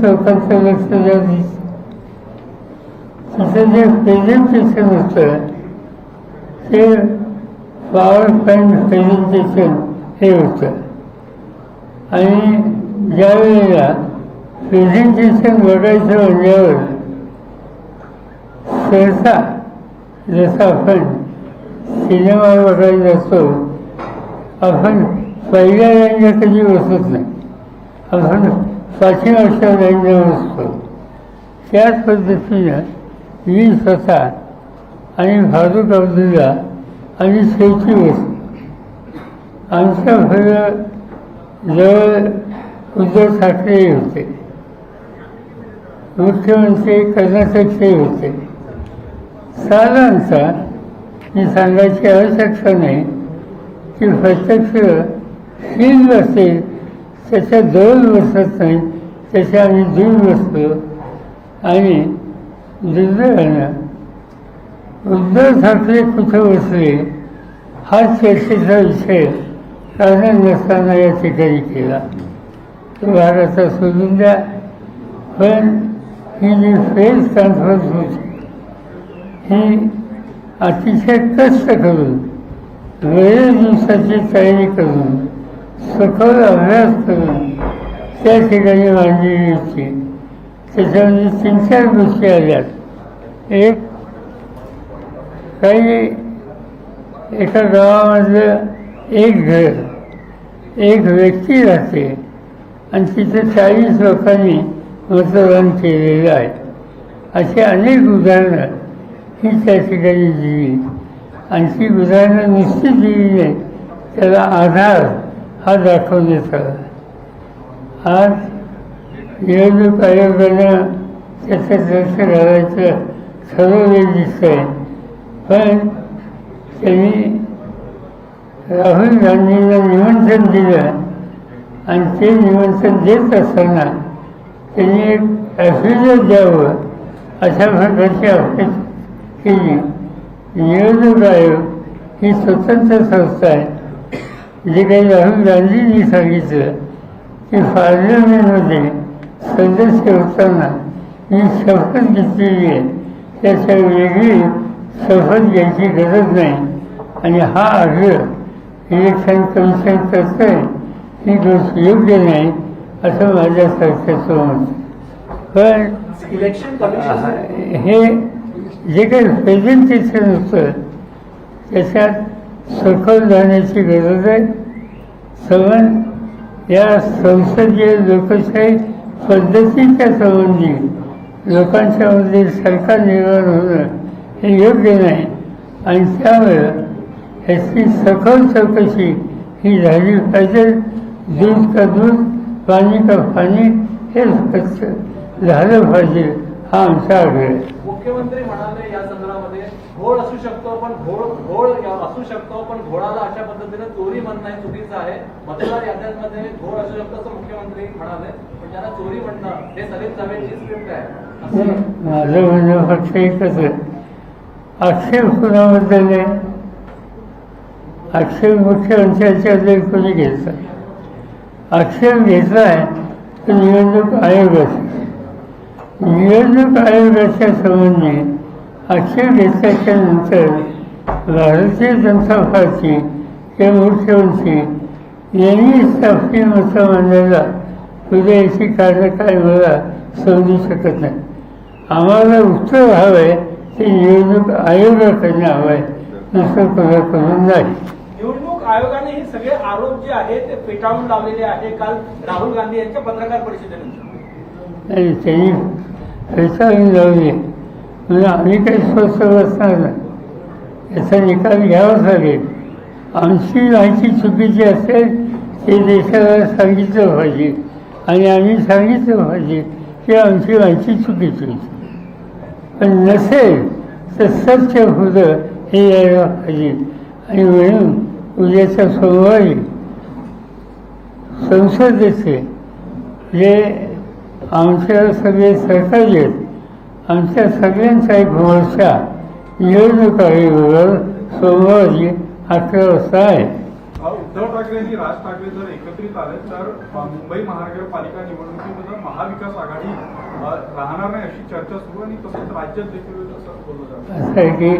सरकारचं लक्ष द्या तिथं जे प्रेझेंटेशन होतं ते पॉवर पॉईंट प्रेझेंटेशन हे होतं. आणि ज्या वेळेला प्रेझेंटेशन बघायचं म्हणल्यावर सहसा जसं आपण सिनेमा बघायला जातो आपण पहिल्या लाईनला कधी बसत नाही. आपण पाठीमागच्या लाईनला असतो. त्याच पद्धतीनं मी स्वतः आणि फारुख अब्दुल्ला आणि शेवटी बसतो आमच्या घरं जवळ उद्धव ठाकरे होते. मुख्यमंत्री कर्नाटकचे होते. साधारणतः मी सांगायची आवश्यकता नाही की प्रत्यक्ष फील्ड असेल त्याच्याजवळ बसत नाही त्याच्या आम्ही दूर बसतो आणि दुर्दैवानं उद्धव ठाकरे कुठं बसले हा चर्चेचा विषय कारण नसताना या ठिकाणी केला. तो भारताचा सोडून द्या पण ही जी फेस कॉन्फरन्स होती ही अतिशय कष्ट करून वेळ दिवसाची तयारी करून सखोल अभ्यास करून त्या ठिकाणी मांडलेली होती त्याच्यामध्ये तीन चार गोष्टी आल्यात. एक काही एका गावामधलं एक घर एक व्यक्ती राहते आणि तिथे चाळीस लोकांनी मतदान केलेलं आहे. अशी अनेक उदाहरणं ही त्या ठिकाणी दिली. आणि ती उदाहरणं नुसती दिली नाही त्याला आधार हा दाखवण्यात देतात आज निवडणूक आयोगानं त्याचं लक्ष घालायचं ठरवलं दिसतंय. पण त्यांनी राहुल गांधींना निमंत्रण दिलं आणि ते निमंत्रण देत असताना त्यांनी एक ॲफिडेविट द्यावं अशा प्रकारची अपेक्षा केली. निवडणूक आयोग ही स्वतंत्र संस्था आहे. जे काही राहुल गांधींनी सांगितलं की पार्लमेंटमध्ये सदस्य होताना मी शपथ घेतलेली आहे. त्याच्या वेगळी शपथ घ्यायची गरज नाही. आणि हा आग्रह इलेक्शन कमिशन करतं आहे ही गोष्ट योग्य नाही असं माझ्यासारख्याचं मत. पण हे जे काही प्रेझेंटेशन होतं त्याच्यात सखोल जाण्याची गरज आहे. सवन या संसदीय लोकशाही पद्धतीच्या संबंधी लोकांच्यामध्ये सरकार निर्माण होणं हे योग्य नाही. आणि त्यामुळं ह्याची सखोल चौकशी ही झाली पाहिजे. दूध का दूध पाणी का पाणी हे स्वच्छ झालं पाहिजे हा आमचा आग्रह आहे. मुख्यमंत्री म्हणाले या संदर्भामध्ये घोळ असू शकतो पण घोळ घोळ असू शकतो पण घोळाला अशा पद्धतीने चोरी म्हणणं हे चुकीचं आहे. मतदार याद्यांमध्ये घोळ असू शकतो असं मुख्यमंत्री म्हणाले पण त्याला चोरी म्हणणं हे सलीम सभेची स्क्रिप्ट आहे. माझं म्हणणं फक्त एकच आहे. आक्षेप कुणाबद्दल आहे आक्षेप मुख्यमंत्र्यांच्याबद्दल कोणी घेतला? आक्षेप घेतलाय आहे तर निवडणूक आयोगाचा निवडणूक आयोगाच्या संबंधी आक्षेप घेतल्याच्या नंतर भारतीय जनता पार्टी किंवा मुख्यमंत्री यांनीच आपली मतं मांडायला उद्या याची कारणं काय मला समजू शकत नाही. आम्हाला उत्तर हवं आहे ते निवडणूक आयोगाकडनं हवं आहे दुसरं कोणाकडून नाही. निवडणूक आयोगाने हे सगळे आरोप जे आहे ते फेटाळून लावलेले आहे काल राहुल गांधी यांच्या पत्रकार परिषदेनंतर. आणि त्यांनी फेटाळून लावली. म्हणजे आम्ही काही स्वस्त बसणार नाही. याचा निकाल घ्यावाच लागेल. आमची माहिती चुकीची असेल ते देशाला सांगितलं पाहिजे. आणि आम्ही सांगितलं पाहिजे की आमची माहिती चुकीची पण नसेल तर सत्य होतं हे यायला पाहिजे. आणि म्हणून उद्याच्या सोमवारी संसदेचे जे आमच्या सगळे सहकारी आहेत आमच्या सगळ्यांचा एक मोर्चा निवडणूक आयोगावर सोमवारी अकरा वाजता आहे उद्धव ठाकरे आणि राज ठाकरे जर एकत्रित आले तर मुंबई महानगरपालिका निवडणुकीमध्ये महाविकास आघाडी राहणार नाही अशी चर्चा सुरू आणि तसंच राज्यात देखील असं बोललं असं आहे की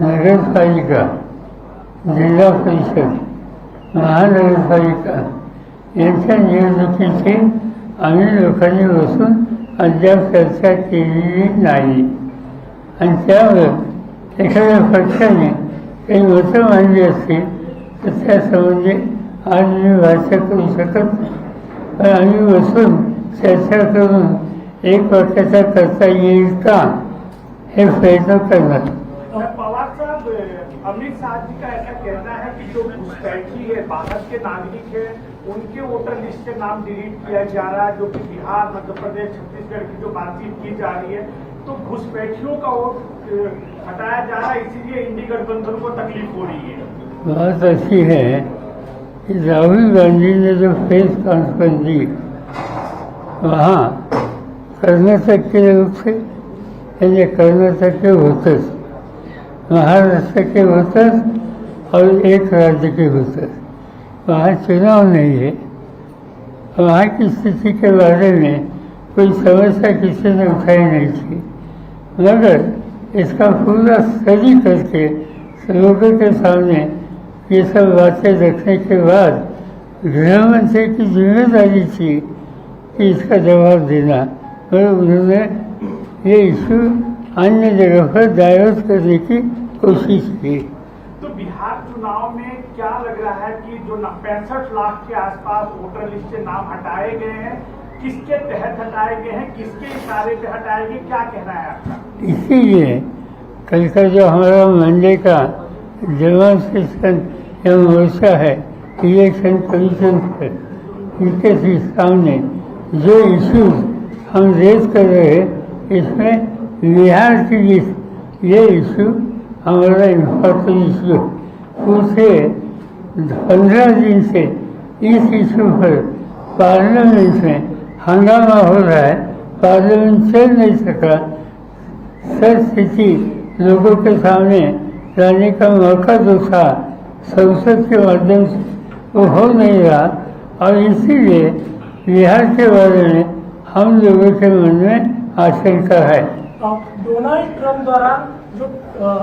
नगरपालिका जिल्हा परिषद महानगरपालिका यांच्या निवडणुकीची आम्ही लोकांनी बसून अद्याप चर्चा केलेली नाही. आणि त्यावर एखाद्या पक्षाने काही मतं मांडली असतील तर त्यासंबंधी आज मी भाष्य करू शकत नाही. पण आम्ही बसून चर्चा करून एक वाक्याचा करता येईल का हे प्रयत्न करणार. अमित शाह जी का ऐसा कहना है कि जो घुसपैठी है भारत के नागरिक है उनके वोटर लिस्ट के नाम डिलीट किया जा रहा है जो कि बिहार मध्य प्रदेश छत्तीसगढ़ की जो बातचीत की जा रही है तो घुसपैठियों का वोट हटाया जा रहा है, इसीलिए इंडी गठबंधन को तकलीफ़ हो रही है। बात ऐसी है राहुल गांधी ने जो प्रेस कॉन्फ्रेंस दी, वहाँ कर्नाटक के लोग थे, यानी कर्नाटक के वोटर्स महाराष्ट्र के वोटर्स और एक राज्य के वोटर्स वहाँ चुनाव नहीं है। वहाँ की स्थिति के बारे में कोई समस्या किसी ने उठाई नहीं थी। मगर इसका पूरा स्टडी करके लोगों के सामने ये सब बातें रखने के बाद गृह मंत्री की ज़िम्मेदारी थी कि इसका जवाब देना मगर उन्होंने ये इशू अन्य जगह पर डायवर्ट करने की कोशिश की। तो बिहार चुनाव में क्या लग रहा है कि जो पैंसठ लाख के आसपास वोटर लिस्ट से नाम हटाए गए हैं किसके तहत हटाए गए हैं, किसके इशारे पे हटाए गए, क्या कहना है आपका? इसीलिए कल का जो हमारा मंडे का डेमोन्स्ट्रेशन या मोर्चा है, इलेक्शन कमीशन पर इनके सामने जो इश्यूज़ हम रेज कर रहे हैं, इसमें बिहार की लिस्ट ये इशू हमारा इम्पोर्टेंट इशू है। उसे पंद्रह दिन से इस इशू पर पार्लियामेंट में हंगामा हो रहा है पार्लियामेंट चल नहीं सका सर स्थिति लोगों के सामने लाने का मौका जो था, संसद के माध्यम से, वो हो नहीं रहा। और इसीलिए बिहार के बारे में हम लोगों के मन में आशंका है। डोनाल्ड ट्रंप द्वारा जो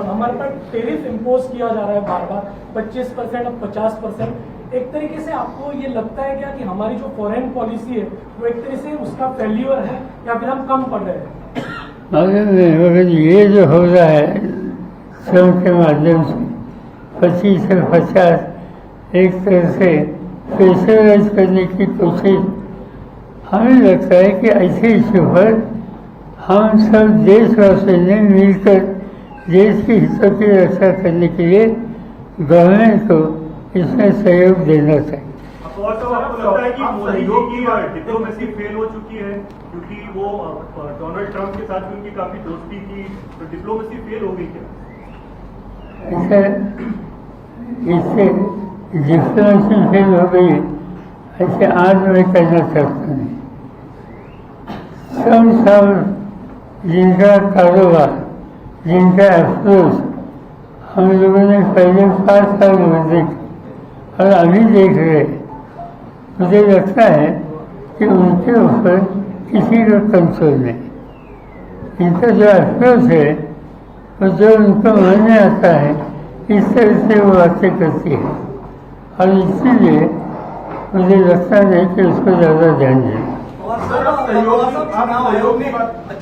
हमारे पर टेरिफ इम्पोज किया जा रहा है बार बार 25 परसेंट और 50 परसेंट एक तरीके से आपको ये लगता है क्या कि हमारी जो फॉरेन पॉलिसी है वो एक तरीके से उसका फेल्यूर है या फिर हम कम पड़ रहे हैं? अरे नहीं मगर ये जो हो रहा है श्रम के माध्यम से पच्चीस से पचास एक तरह से प्रेशराइज करने की कोशिश हमें लगता है कि ऐसे इश्यू पर हम सब देशवासियों ने मिलकर देश के हितों की रक्षा करने के लिए गवर्नमेंट को इसमें सहयोग देना चाहिए और तो आपको लगता है कि डिप्लोमेसी फेल हो। चुकी है क्योंकि वो डोनाल्ड ट्रंप के साथ भी उनकी काफ़ी दोस्ती थी तो डिप्लोमेसी फेल हो गई क्या? ऐसे इससे डिप्लोमेसी फेल हो गई ऐसे आज मैं कहना चाहता हूँ। सब सब जिनका कारोबार जिनका अफसोस हम लोगों ने पहले पाँच साल में देखे। और अभी देख रहे मुझे लगता है कि उनके ऊपर किसी का कंट्रोल नहीं। इनका जो अफसोस है वो जो उनको मन में आता है, इस तरह से वो बातें करती है। और इसीलिए मुझे लगता नहीं कि उसको ज़्यादा ध्यान और और आप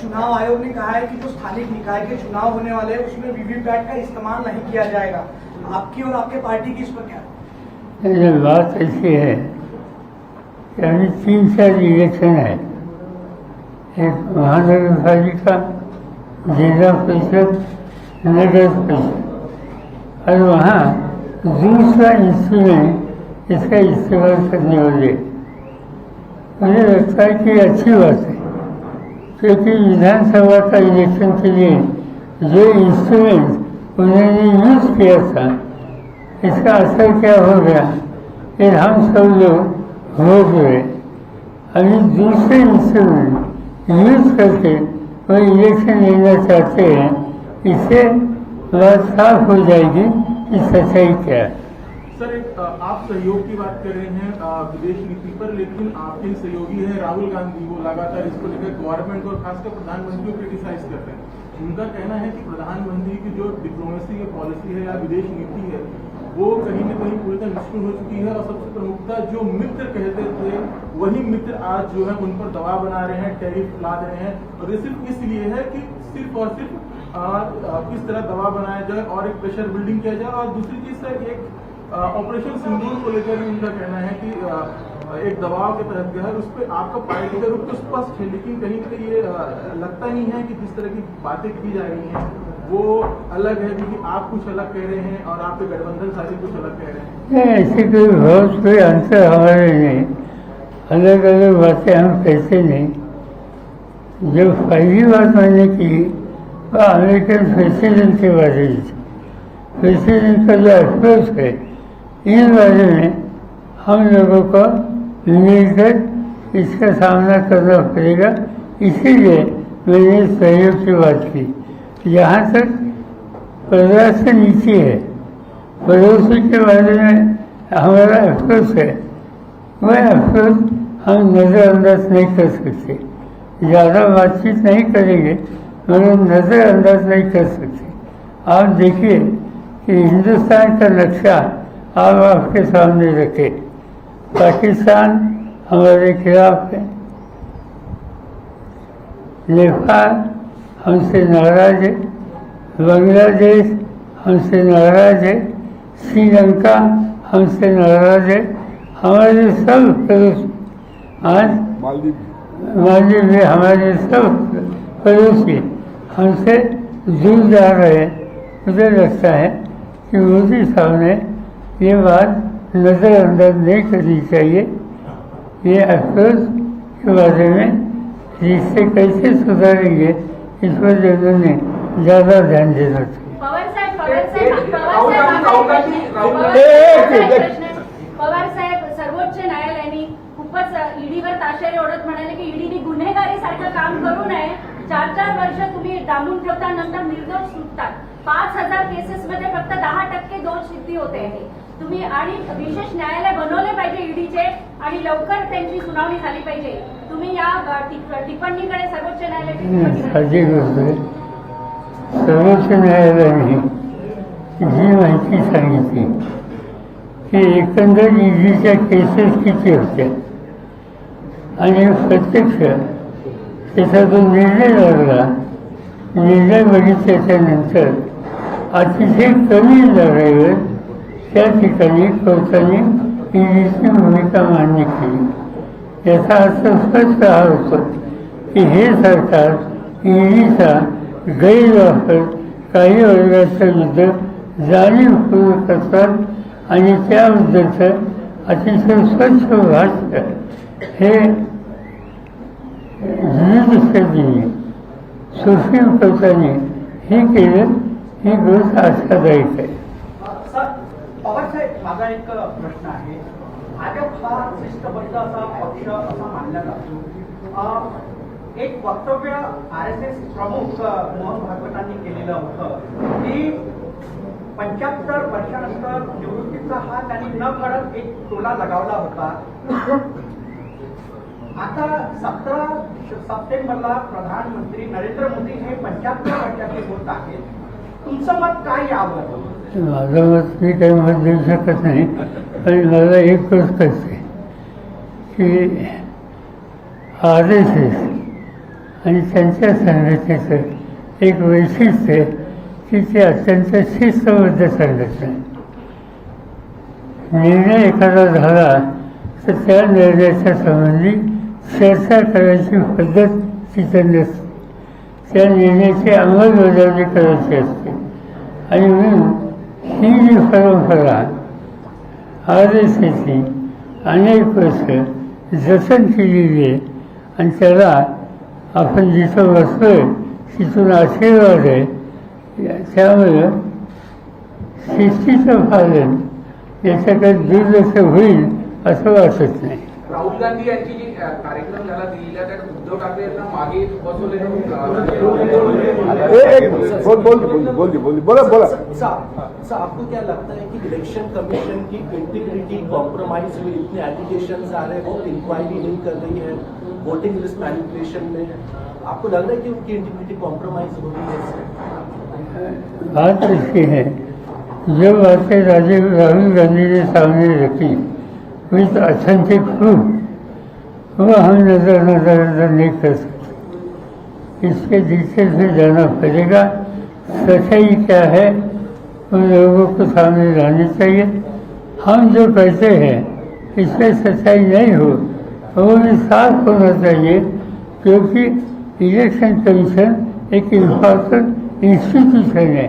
चुनाव आयोग ने कहा है कि जो स्थानिक निकाय के चुनाव होने वाले हैं, उसमें वीवीपैट का इस्तेमाल नहीं किया जाएगा। आपकी और आपके पार्टी की इस पर क्या? ये बात ऐसी है की आम्ही तीन चार इलेक्शन है एक महानगरपालिका जिल्हा परिषद नगर परिषद. और वहाँ दूसरा इंस्ट्रूमेंट इसका इस्तेमाल करने वाले. मुझे लगता है कि अच्छी बात है क्योंकि विधानसभा का इलेक्शन के लिए जो इंस्ट्रूमेंट उन्होंने यूज किया था इसका असर क्या हो गया? फिर हम सब लोग हो गए अभी दूसरे इंस्ट्रूमेंट यूज़ करके वो इलेक्शन लेना चाहते हैं इससे बात साफ़ हो जाएगी की सच्चाई क्या है। सर, एक आप सहयोग की बात कर रहे हैं विदेश नीति पर लेकिन आपके सहयोगी हैं राहुल गांधी। वो लगातार इसको लेकर गवर्नमेंट और खासकर प्रधानमंत्री को क्रिटिसाइज हैं। उनका कहना है कि प्रधानमंत्री की जो डिप्लोमेसी की पॉलिसी है या विदेश नीति है वो कहीं ना कहीं पूरी तरह निष्ठुर हो चुकी है और सबसे प्रमुखता जो मित्र कहते थे वही मित्र आज जो है उन पर दबाव बना रहे हैं टैरिफ ला रहे हैं। और ये सिर्फ़ इसलिए है कि सिर्फ़ और सिर्फ़ किस तरह दबाव बनाया जाए और एक प्रेशर बिल्डिंग किया जाए। और दूसरी चीज़ सर एक ऑपरेशन सिंदूर को लेकर उनका कहना है कि अ, एक दबाव के तहत गया है उस पर आपका पार्टी का रुख तो स्पष्ट है लेकिन कहीं ना कहीं ये लगता नहीं है कि जिस तरह की बातें की जा रही हैं। वो अलग है क्योंकि आप कुछ अलग कह रहे हैं और आपके गठबंधन साथी कुछ अलग कह रहे हैं। ऐसी कोई बहुत कोई अंतर हमारे नहीं। अलग अलग बातें हम कहते नहीं। जो पहली बात मैंने की वह अमेरिकन प्रेसिडेंट के बारे में। थी प्रेसिडेंट का जो अप्रोच है, इन बारे में हम लोगों को मिलकर इसका सामना करना पड़ेगा। इसीलिए मैंने सहयोग की बात की। जहाँ तक पर्दा से नीचे है। पड़ोसी के बारे में हमारा अफसोस है। वह अफसोस हम नज़रअंदाज नहीं कर सकते। ज़्यादा बातचीत नहीं करेंगे, मगर नज़रअंदाज नहीं कर सकते। आप देखिए कि हिंदुस्तान का नक्शा आप आपके सामने रखे। पाकिस्तान हमारे खिलाफ है। नेपाल हमसे नाराज़ है बांग्लादेश हमसे नाराज़ है श्रीलंका हमसे नाराज़ है हमारे सब पड़ोस आज मालदीव। में हमारे सब पड़ोसी हमसे दूर जा रहे हैं। मुझे लगता है कि मोदी साहब ने ये बात नज़रअंदाज नहीं करनी चाहिए। ये अफसोस के बारे में रिश्ते कैसे सुधारेंगे? इस पर उन्होंने ज़्यादा ध्यान देना चाहिए पवार साहेब पवार साहेब पवार. पवार सर्वोच्च न्यायालयाने खूपच ईडीवर ताशेरे ओढत म्हणाले की ईडीने गुन्हेगारी सारखं काम करू नये. चार चार वर्ष तुम्ही डांबून ठेवता नंतर निर्दोष सुटतात. पाच हजार केसेस मध्ये फक्त दहा टक्के दोष सिद्धी होते तुम्ही आणि विशेष न्यायालय बनवले पाहिजे ईडीचे आणि लवकर त्यांची सुनावणी झाली पाहिजे. तुम्ही या टिप्पणीकडे सर्वोच्च न्यायालयाची सर्वोच्च न्यायालयाने जी माहिती सांगितली. की एकंदर ईडीच्या केसेस किती होत्या? आणि प्रत्यक्ष त्याच्यातून निर्णय लागला. निर्णय बघितल्याच्यानंतर अतिशय कमी लढाईवर त्या ठिकाणी कोर्टाने ईडीची भूमिका मान्य केली. याचा अर्थ स्पष्ट हा होतो की हे सरकार ईडीचा गैरवापर काही वर्गाच्या विरुद्ध जाणीवपूर्वक करतात आणि त्याबद्दलचं अतिशय स्वच्छ भाष्य हे विविध सुप्रीम कोर्टाने हे केलं ही गोष्ट आशादायक आहे. माझा एक प्रश्न आहे. भाजप हा शिस्तबद्ध असा पक्ष असा मानला जातो. एक वक्तव्य आर एस एस प्रमुख मोहन भागवतांनी केलेलं होतं. की पंच्याहत्तर वर्षानंतर निवृत्तीचा हा त्यांनी न कळत एक टोला लगावला होता. आता सतरा सप्टेंबरला प्रधानमंत्री नरेंद्र मोदी हे पंच्याहत्तर वर्षाचे होत आहेत. तुमचं मत काय यावर माझं मत मी काही मत देऊ शकत नाही पण मला एक कळते की आर एस एस आणि त्यांच्या संघटनेचं एक वैशिष्ट्य आहे की ते अत्यंत शिस्तबद्ध संघटना निर्णय एखादा झाला तर त्या निर्णयाच्या संबंधी चर्चा करायची पद्धत तिथं नसते. त्या निर्णयाची अंमलबजावणी करायची असते. आणि म्हणून ही जी परंपरा आर एस एसची अनेक वर्ष जतन केलेली आहे. आणि त्याला आपण जिथं बसतोय तिथून आशीर्वाद आहे. त्यामुळं शिस्तीचं पालन याच्याकडे दुर्लक्ष होईल असं वाटत नाही. राहुल गांधी यांची जी कार्यक्रम झाला दिल्लीला त्यात उद्धव ठाकरे यांना मागे बसवले बोल बोल बोल बोल बोल बोला बोला. सर आपको क्या लगता है कि इलेक्शन कमीशन की इंटीग्रिटी कॉम्प्रोमाइज हुई? इतने एलिगेशन आ रहे हैं वो इंक्वायरी नहीं कर रही है वोटिंग लिस्ट मैनिपुलेशन में आपको लग रहा है कि उनकी इंटीग्रिटी कॉम्प्रोमाइज हो रही है? बात ऐसी है जो बातें राजीव राहुल गांधी ने सामने रखी विथ ऑथेंटिक प्रूफ वो हम नज़र नज़र नज़र नहीं कर सकते। इसके डिटेल से जाना पड़ेगा सच्चाई क्या है, उन लोगों को सामने लानी चाहिए। हम जो कहते हैं इसमें सच्चाई नहीं हो वो भी साफ़ होना चाहिए, क्योंकि इलेक्शन कमीशन एक इंपॉर्टेंट इंस्टीट्यूशन है।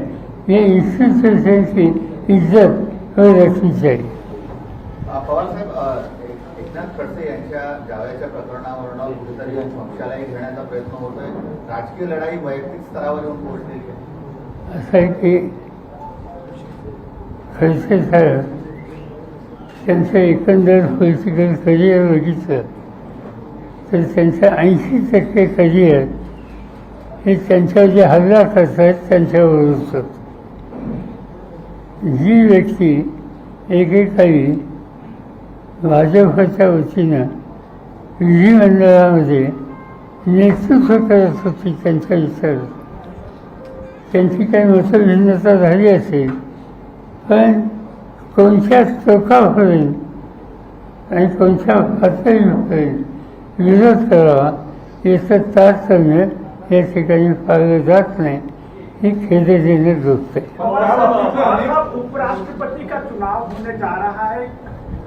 ये इंस्टीट्यूशन की इज़्ज़त रखनी चाहिए। एकनाथ खडसे यांच्या जावयाच्या प्रकरणावरून कुठेतरी पक्षालाही घेण्याचा प्रयत्न होतोय. राजकीय लढाई वैयक्तिक स्तरावर येऊन पोहोचलेली आहे. असं आहे की खडसे साहेब त्यांचं एकंदर पॉलिटिकल करिअर बघितलं तर त्यांचं ऐंशी टक्के करिअर हे त्यांच्यावर जे हल्ला करतात त्यांच्यावर होतं. जी व्यक्ती एकेकाळी भाजपच्या वतीनं विधिमंडळामध्ये नेतृत्व करत होती त्यांच्या विचार. त्यांची काही मतभिन्नता झाली असेल पण कोणत्या टोकापर्यंत आणि कोणत्या पातळीपर्यंत विरोध करावा याचं तारतम्य या ठिकाणी पाळलं जात नाही हे खेदजनक देणे आहे का चुनाव होने जा रहा है।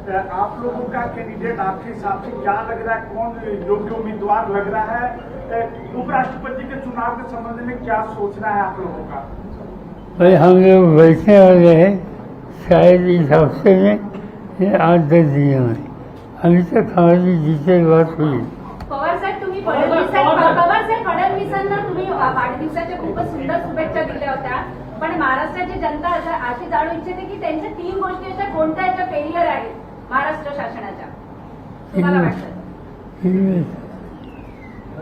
आप लोगों का कैंडिडेट आपके हिसाब से क्या लग रहा है? कौन योग्य उम्मीदवार लग रहा है? उपराष्ट्रपति के चुनाव के संबंध में क्या सोचना है आप लोगों का? भाई हम लोग बैठने वाले हैं शायद इस हफ्ते में या आठ दस दिनों में अभी तक हमारी डिटेल बात हुई पवार साहेब तुम्ही फडणवीसांना पवार साहेब फडणवीसांना तुम्ही वाढदिवसाच्या खूपच सुंदर शुभेच्छा दिल्या होत्या. पण महाराष्ट्राची जनता अशा अशी जाणू इच्छिते की त्यांच्या तीन गोष्टी अशा कोणत्या याच्या फेलियर आहेत? महाराष्ट्र शासनाच्या. तुम्हाला वाटतं?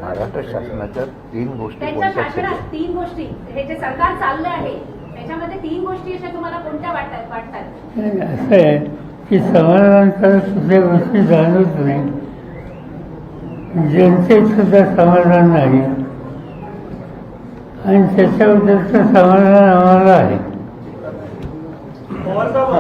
महाराष्ट्र शासनाच्या तीन गोष्टी त्यांच्या कोणत्या शासनात तीन गोष्टी. हे जे सरकार चाललं आहे त्याच्यामध्ये तीन गोष्टी अशा तुम्हाला कोणत्या वाटतात वाटतात? असं आहे की समाधानकारक कुठल्या गोष्टी जाणवत नाही. जनतेत सुद्धा समाधान नाही. आणि त्याच्याबद्दलचं समाधान आम्हाला आहे. पवार साहब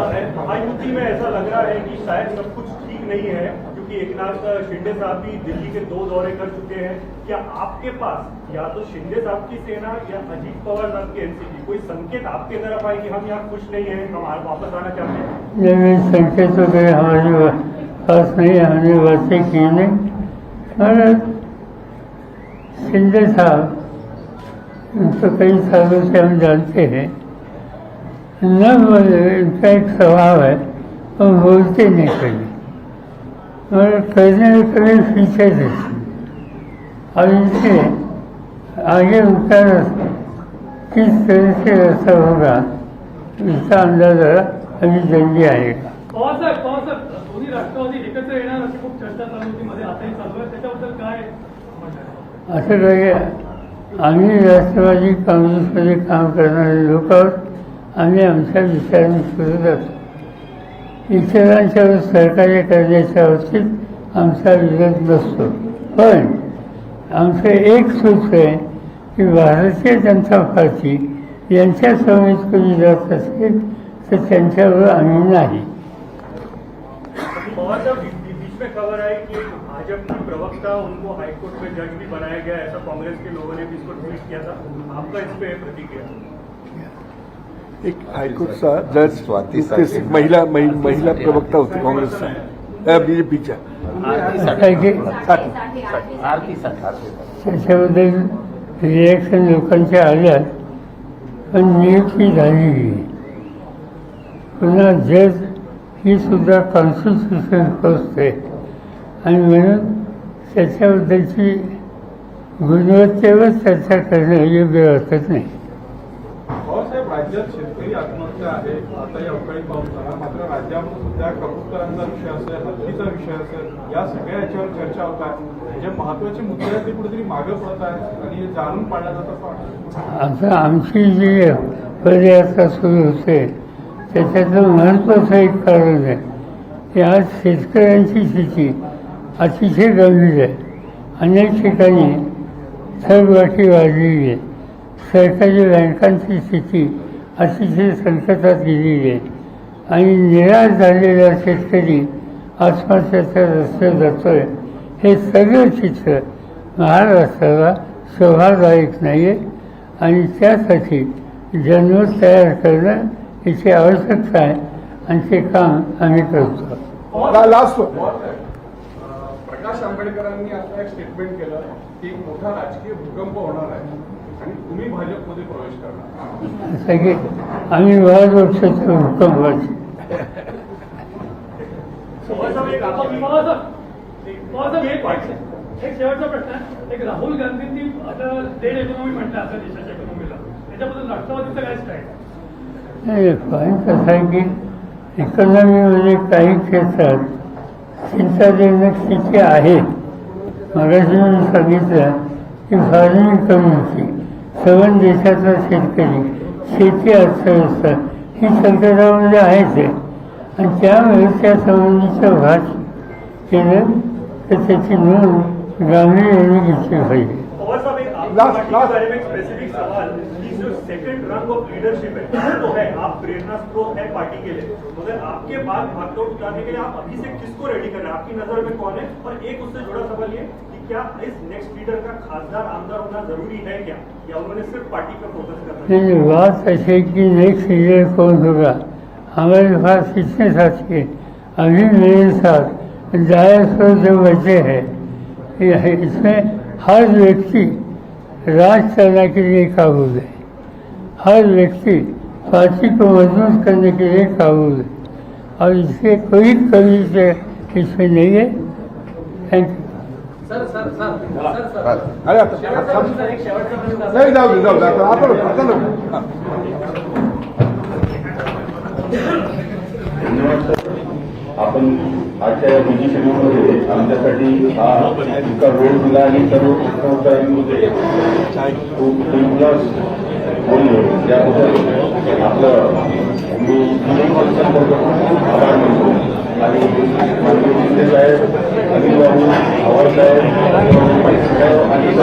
महायुति में ऐसा लग रहा है कि शायद सब कुछ ठीक नहीं है, क्योंकि एकनाथ शिंदे साहब भी दिल्ली के दो दौरे कर चुके हैं। क्या आपके पास या तो शिंदे साहब की सेना या अजीत पवार साहब की एनसीपी? कोई संकेत आपके तरफ़ आए कि हम यहाँ खुश नहीं है, हम वापस आना चाहते हैं? संकेत वगैरह हमारे पास नहीं हमने बातें की नहीं? शिंदे साहब, उनको कई सालों से हम जानते हैं। न बोले इनका एक स्वभाव है वो बोलते नहीं कभी और करने में कभी पीछे देते और इनसे आगे किस तरह से रास्ता होगा? इसका अंदाजा आताही चालू आहे. आहे? असं काही आम्ही राष्ट्रवादी काँग्रेसमध्ये काम करणारे लोक आहोत. आम्ही आमच्या विचारांनी पुढे जातो इतरांच्यावर सहकार्य करण्याच्या बाबतीत आमचा विरोध नसतो. पण आमचं एक सूत्र आहे की भारतीय जनता पार्टी यांच्या समेत कोणी जात असेल तर त्यांच्यावर आम्ही नाही. में खबर आई कि भाजपा की प्रवक्ता उनको हाईकोर्ट में जज भी बनाया गया ऐसा कांग्रेस के लोगों ने भी इसको ट्वीट किया था। आपका इस पे प्रतिक्रिया? एक हायकोर्टचा जज नुकतेच. महिला महि- महिला प्रवक्ता होती काँग्रेसचा. बीजेपीच्या साठी. साठी. त्याच्याबद्दल रिॲक्शन लोकांच्या आल्या पण नियुक्ती झाली पुन्हा जज ही सुद्धा कॉन्स्टिट्युशन पोस्ट आहे. आणि म्हणून त्याच्याबद्दलची गुणवत्तेवर चर्चा करणं योग्य वाटत नाही. राज्यात शेतकरी आत्महत्या आहे. आता या अवकाळी पाऊस मात्र राज्यामध्ये सुद्धा कबूतरांचा विषय असेल हत्तीचा विषय असेल या सगळ्या याच्यावर चर्चा होत आहे. जे महत्त्वाचे मुद्दे आहेत ते कुठेतरी मागे पडत आहेत आणि हे जाणून पाडल्या जातात आता आमची जी पदयात्रा सुरू होते त्याच्यातलं महत्वाचं एक कारण आहे की आज शेतकऱ्यांची स्थिती अतिशय गंभीर आहे. अनेक ठिकाणी थरवाटी वाढलेली आहे. सरकारी बँकांची स्थिती अतिशय संकटात गेलेली आहे आणि निराश झालेला शेतकरी आत्महत्याच्या रस्त्यावर जातोय हे सगळं चित्र महाराष्ट्राला शोभादायक नाही आहे आणि त्यासाठी जनमत तयार करणं याची आवश्यकता आहे आणि ते काम आम्ही करतो. लास्ट प्रकाश आंबेडकरांनी आता एक स्टेटमेंट केलं की एक मोठा राजकीय भूकंप होणार आहे. तुम्ही भाजपमध्ये प्रवेश करणार. सगळे आम्ही वाद वर्षाचं एक. एक शेवटचा प्रश्न. एक राहुल गांधींनी आता डेड इकॉनॉमी म्हटलं असं देशाच्या इकॉनॉमीला त्याच्याबद्दल राष्ट्रवादीचं काय स्टँड नाही पॉईंट कसं आहे की इकॉनॉमीमध्ये काही क्षेत्रात चिंताजनक स्थिती आहे. मगाशी मी सांगितलं की फार्मिंग कम्युनिटी सवन देशाचा शेतकरी शेती अर्थव्यवस्था ही संकटामध्ये आहेच आहे. आणि त्यामुळे त्या संबंधीचं भाष केलं तर त्याची नोंद गांभीर्याने घेतली पाहिजे लास्ट लास्ट जो सेकंड रंग ऑफ लीडरशिप है तो है आप प्रेरणा स्रोत है पार्टी के लिए. मगर आपके बाद भागदौड़ के लिए आप अभी से किसको रेडी कर रहे हैं? आपकी नजर में कौन है? और एक उससे जुड़ा सवाल ये क्या इस नेक्स्ट लीडर का खासदार, आमदार होना ज़रूरी है क्या? या उन्होंने सिर्फ़ पार्टी पर फोकस करना नहीं, बात ऐसे है कि नेक्स्ट लीडर कौन होगा? हमारे पास इतने साथी अभी मेरे साथ ढाई सौ जो बच्चे हैं इसमें हर व्यक्ति राज चलाने के लिए काबुल है। हर व्यक्ति पार्टी को मज़बूत करने के लिए काबुल है। और इसके कोई कमी से इसमें नहीं है। थैंक यू अरे नाही जाऊ दे जाऊ दे आपण. हा. आपण आजच्या या बिझी शेड्यूलमध्ये आमच्यासाठी हा इतका वेळ दिला आणि सर्व खूप बोललो त्याबद्दल आपलं मी अनेक वर्षांबरोबर आभार मानतो. आणि माननीय शिंदे साहेब अनिल बाबू पवार साहेब आणि सर्व